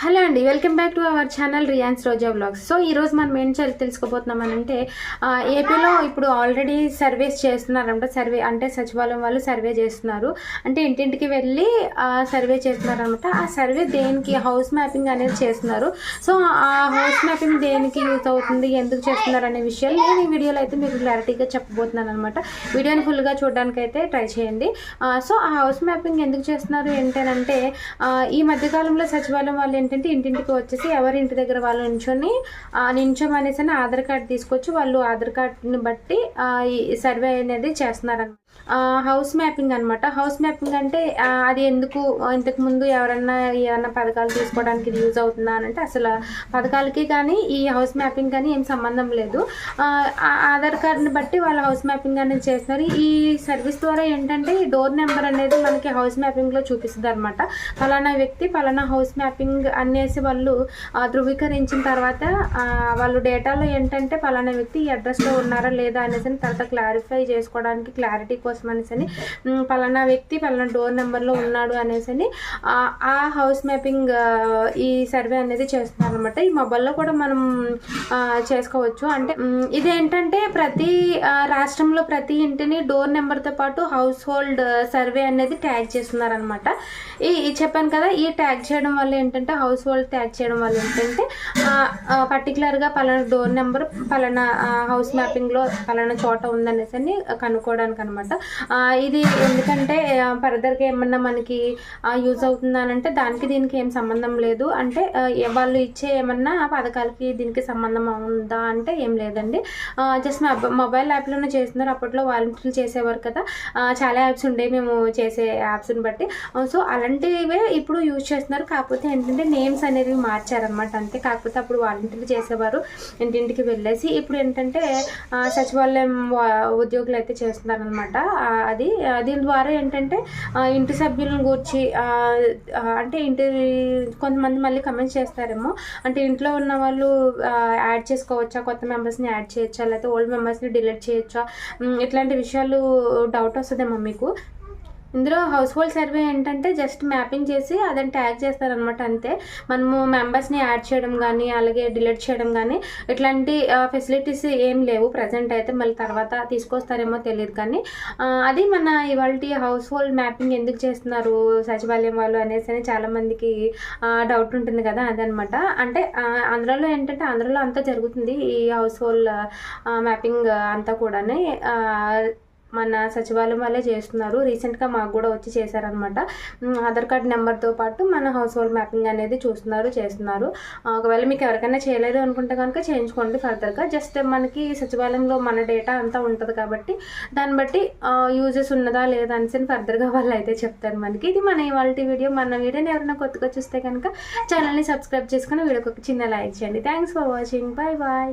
Hello అండి welcome back to our channel Riyans Roja blogs so ఈరోజు మనం ఏం చేయాలి తెలుసుకోబోతున్నాం ఏపీలో ఇప్పుడు ఆల్రెడీ సర్వేస్ చేస్తున్నారంట. సర్వే అంటే సచివాలయం వాళ్ళు సర్వే చేస్తున్నారు. అంటే ఇంటింటికి వెళ్ళి ఆ, సర్వే చేస్తున్నారు అనమాట ఆ సర్వే దేనికి? హౌస్ మ్యాపింగ్ అనేది చేస్తున్నారు. సో ఆ హౌస్ మ్యాపింగ్ దేనికి యూజ్ అవుతుంది? ఎందుకు చేస్తున్నారు అనే విషయాలు నేను ఈ వీడియోలో అయితే మీకు క్లారిటీగా చెప్పబోతున్నాను అనమాట వీడియోని ఫుల్గా చూడడానికి అయితే ట్రై చేయండి. సో ఆ హౌస్ మ్యాపింగ్ ఎందుకు చేస్తున్నారు ఏంటంటే ఈ మధ్యకాలంలో సచివాలయం వాళ్ళు ఏంటంటే ఇంటింటికి వచ్చేసి ఎవరి ఇంటి దగ్గర వాళ్ళు నించొని నించోమనేసి ఆధార్ కార్డ్ తీసుకొచ్చి వాళ్ళు ఆధార్ కార్డ్ని బట్టి సర్వే అనేది చేస్తున్నారన్నమాట. హౌస్ మ్యాపింగ్ అనమాట హౌస్ మ్యాపింగ్ అంటే అది ఎందుకు ఇంతకు ముందు ఎవరన్నా ఏమన్నా పథకాలు తీసుకోవడానికి ఇది యూజ్ అవుతుందా అని అంటే అసలు పథకాలకి కానీ ఈ హౌస్ మ్యాపింగ్ కానీ ఏం సంబంధం లేదు. ఆ, ఆధార్ కార్డుని బట్టి వాళ్ళు హౌస్ మ్యాపింగ్ అనేది చేస్తున్నారు. ఈ సర్వీస్ ద్వారా ఏంటంటే ఈ డోర్ నెంబర్ అనేది మనకి హౌస్ మ్యాపింగ్లో చూపిస్తుంది అనమాట ఫలానా వ్యక్తి ఫలానా హౌస్ మ్యాపింగ్ అనేసి వాళ్ళు ఆ, ధృవీకరించిన తర్వాత వాళ్ళు డేటాలో ఏంటంటే పలానా వ్యక్తి ఈ అడ్రస్లో ఉన్నారా లేదా అనేసి అని తర్వాత క్లారిఫై చేసుకోవడానికి క్లారిటీ కోసం అనేసి అని పలానా ఫలానా వ్యక్తి ఫలానా డోర్ నెంబర్లో ఉన్నాడు అనేసి అని ఆ, హౌస్ మ్యాపింగ్ ఈ సర్వే అనేది చేస్తున్నారు అనమాట ఈ మొబైల్లో కూడా మనం చేసుకోవచ్చు. అంటే ఇదేంటంటే ప్రతి రాష్ట్రంలో ప్రతి ఇంటిని డోర్ నెంబర్తో పాటు హౌస్ హోల్డ్ సర్వే అనేది ట్యాగ్ చేస్తున్నారనమాట ఈ చెప్పాను కదా ఈ ట్యాగ్ చేయడం వల్ల ఏంటంటే హౌస్ హౌస్ హోల్డ్ ట్యాగ్ చేయడం వల్ల ఏంటంటే పర్టికులర్గా పలానా డోర్ నెంబర్ పలానా హౌస్ మ్యాపింగ్లో పలానా చోట ఉందనేసి అని కనుక్కోవడానికి అనమాట ఇది ఎందుకంటే ఫర్దర్గా ఏమన్నా మనకి యూజ్ అవుతుందా అని అంటే దానికి దీనికి ఏం సంబంధం లేదు. అంటే వాళ్ళు ఇచ్చే ఏమన్నా పథకాలకి దీనికి సంబంధం ఉందా అంటే ఏం లేదండి. జస్ట్ మొబైల్ యాప్లోనే చేస్తున్నారు. అప్పట్లో వాలంటీర్లు చేసేవారు కదా. చాలా యాప్స్ ఉండేవి మేము చేసే యాప్స్ని బట్టి. సో అలాంటివే ఇప్పుడు యూజ్ చేస్తున్నారు. కాకపోతే ఏంటంటే నేమ్స్ అనేవి మార్చారనమాట అంతే కాకపోతే అప్పుడు వాలంటీర్లు చేసేవారు. ఇంటింటికి వెళ్ళేసి ఇప్పుడు ఏంటంటే సచివాలయం ఉద్యోగులు అయితే చేస్తున్నారనమాట అది దీని ద్వారా ఏంటంటే ఇంటి సభ్యులను గూర్చి అంటే ఇంటి కొంతమంది మళ్ళీ కమెంట్స్ చేస్తారేమో. అంటే ఇంట్లో ఉన్న వాళ్ళు యాడ్ చేసుకోవచ్చా? కొత్త మెంబర్స్ని యాడ్ చేయొచ్చా? లేకపోతే ఓల్డ్ మెంబర్స్ని డిలీట్ చేయొచ్చా? ఇట్లాంటి విషయాలు డౌట్ వస్తుందేమో మీకు? ఇందులో హౌస్ హోల్డ్ సర్వే ఏంటంటే జస్ట్ మ్యాపింగ్ చేసి అదని ట్యాగ్ చేస్తారనమాట అంతే. మనము మెంబర్స్ని యాడ్ చేయడం కానీ అలాగే డిలీట్ చేయడం కానీ ఇట్లాంటి ఫెసిలిటీస్ ఏం లేవు ప్రజెంట్ అయితే. మళ్ళీ తర్వాత తీసుకొస్తారేమో తెలియదు కానీ అది మన ఇవాళ హౌస్ హోల్డ్ మ్యాపింగ్ ఎందుకు చేస్తున్నారు సచివాలయం వాళ్ళు అనేసి అని చాలామందికి డౌట్ ఉంటుంది కదా అదనమాట అంటే ఆంధ్రాలో ఏంటంటే ఆంధ్రాలో అంతా జరుగుతుంది ఈ హౌస్ హోల్డ్ మ్యాపింగ్ అంతా కూడానే. మన సచివాలయం వాళ్ళే చేస్తున్నారు. రీసెంట్గా మాకు కూడా వచ్చి చేశారనమాట ఆధార్ కార్డ్ నెంబర్తో పాటు మన హౌస్ హోల్డ్ మ్యాపింగ్ అనేది చూస్తున్నారు చేస్తున్నారు. ఒకవేళ మీకు ఎవరికైనా చేయలేదు అనుకుంటే కనుక చేయించుకోండి ఫర్దర్గా. జస్ట్ మనకి సచివాలయంలో మన డేటా అంతా ఉంటుంది కాబట్టి దాన్ని బట్టి యూజెస్ ఉన్నదా లేదా అనేసి ఫర్దర్గా వాళ్ళు అయితే చెప్తారు మనకి. ఇది మన ఇవాళ వీడియో. మన వీడియోని ఎవరైనా కొత్తగా చూస్తే కనుక ఛానల్ని సబ్స్క్రైబ్ చేసుకుని వీడియోకి ఒక చిన్న లైక్ చేయండి. Thanks for watching. Bye bye.